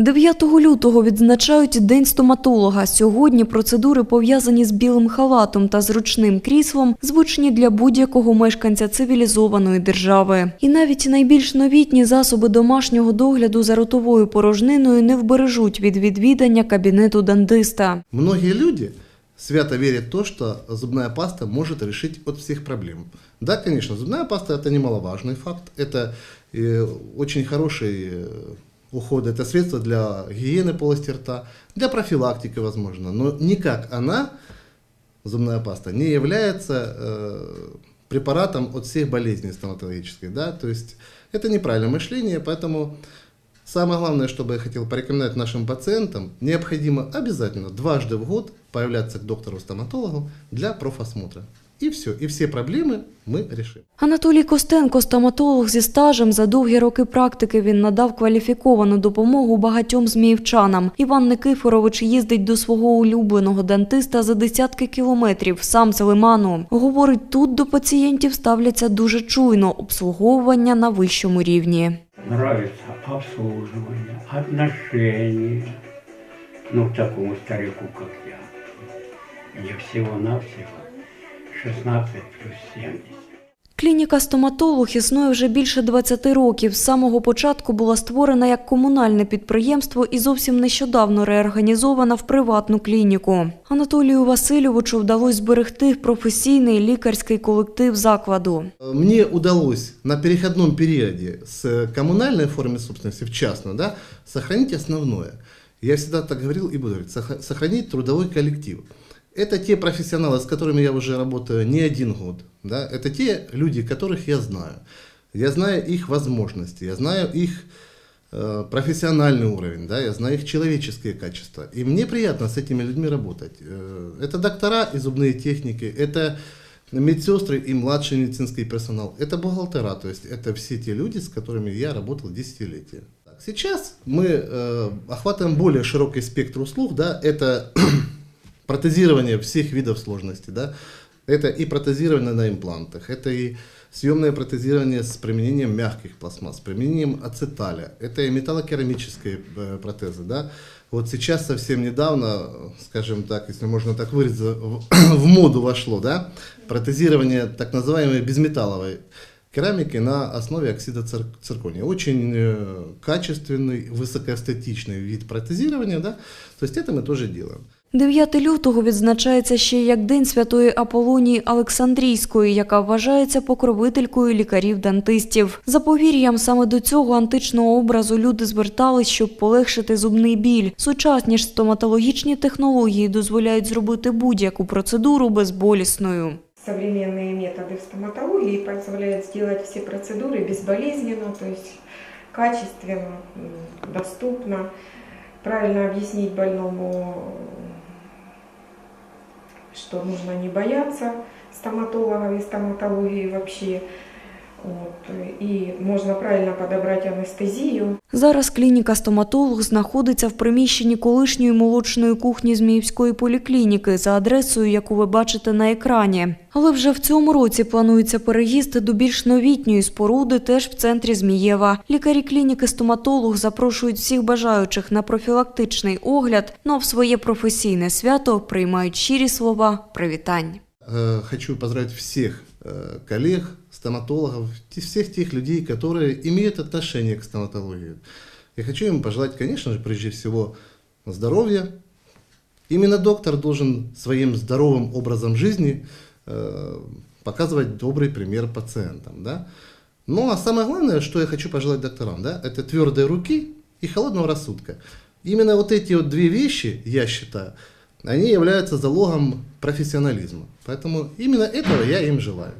9 лютого відзначають День стоматолога. Сьогодні процедури, пов'язані з білим халатом та зручним кріслом, звичні для будь-якого мешканця цивілізованої держави. І навіть найбільш новітні засоби домашнього догляду за ротовою порожниною не вбережуть від відвідання кабінету дантиста. Многие люди свято верят в то, что зубная паста может решить от всех проблем. Да, конечно, зубная паста это немаловажный факт, это э, очень хороший э, уход, это средство для гигиены полости рта, для профилактики, возможно, но никак она, зубная паста, не является э, препаратом от всех болезней стоматологических, да, то есть это неправильное мышление, поэтому Самое главное, что бы я хотел порекомендовать нашим пациентам, необходимо обязательно дважды в год появляться к доктору-стоматологу для профосмотра. И все, и все проблемы мы решим. Анатолій Костенко, стоматолог зі стажем, за довгі роки практики він надав кваліфіковану допомогу багатьом зміївчанам. Іван Никифорович їздить до свого улюбленого дантиста за десятки кілометрів, сам з Лиману. Говорить, тут до пацієнтів ставляться дуже чуйно, обслуговування на вищому рівні. Нравится обслуживание, отношения. Ну, такому старику, как я. Мне всего-навсего 16 плюс 70. Клініка стоматолог існує вже більше 20 років. З самого початку була створена як комунальне підприємство і зовсім нещодавно реорганізована в приватну клініку. Анатолію Васильовичу вдалося зберегти професійний лікарський колектив закладу. Мне удалось на переходном периоде с коммунальной формы собственности в частную, да, сохранить основное. Я всегда так говорил и буду говорить, сох- сохранить трудовой коллектив. Это те профессионалы, с которыми я уже работаю не один год. Да? Это те люди, которых я знаю. Я знаю их возможности, я знаю их э, профессиональный уровень, да, я знаю их человеческие качества. И мне приятно с этими людьми работать. Э, Это доктора и зубные техники, это медсестры и младший медицинский персонал, это бухгалтера, то есть это все те люди, с которыми я работал десятилетия. Сейчас мы э, охватываем более широкий спектр услуг, да, это протезирование всех видов сложности, да, это и протезирование на имплантах, это и съемное протезирование с применением мягких пластмасс, с применением ацеталя, это и металлокерамические э, протезы, да. Вот сейчас совсем недавно, скажем так, если можно так выразиться, в моду вошло, да, протезирование так называемой безметалловой керамики на основе оксида цир- циркония. Очень э, качественный, высокоэстетичный вид протезирования, да, то есть это мы тоже делаем. 9 лютого відзначається ще як День святої Аполонії Олександрійської, яка вважається покровителькою лікарів-дантистів. За повір'ям, саме до цього античного образу люди звертались, щоб полегшити зубний біль. Сучасні ж стоматологічні технології дозволяють зробити будь-яку процедуру безболісною. Современные методы в стоматологии позволяют сделать все процедуры безболезненно, то есть качественно, м, доступно, правильно объяснить больному, что нужно не бояться стоматологов и стоматологии вообще. Вот. И можно правильно подобрать анестезию. Зараз клініка стоматолог знаходиться в приміщенні колишньої молочної кухні Зміївської поліклініки за адресою, яку ви бачите на екрані. Але вже в цьому році планується переїзд до більш новітньої споруди теж в центрі Змієва. Лікарі клініки стоматолог запрошують всіх бажаючих на профілактичний огляд, ну а в своє професійне свято приймають щирі слова привітань. Э, Хочу поздравить всех э, коллег, стоматологов, всех тех людей, которые имеют отношение к стоматологии. Я хочу им пожелать, конечно же, прежде всего здоровья. Именно доктор должен своим здоровым образом жизни э, показывать добрый пример пациентам. Да? Ну а самое главное, что я хочу пожелать докторам, да, это твердой руки и холодного рассудка. Именно вот эти вот две вещи, я считаю, они являются залогом профессионализма. Поэтому именно этого я им желаю.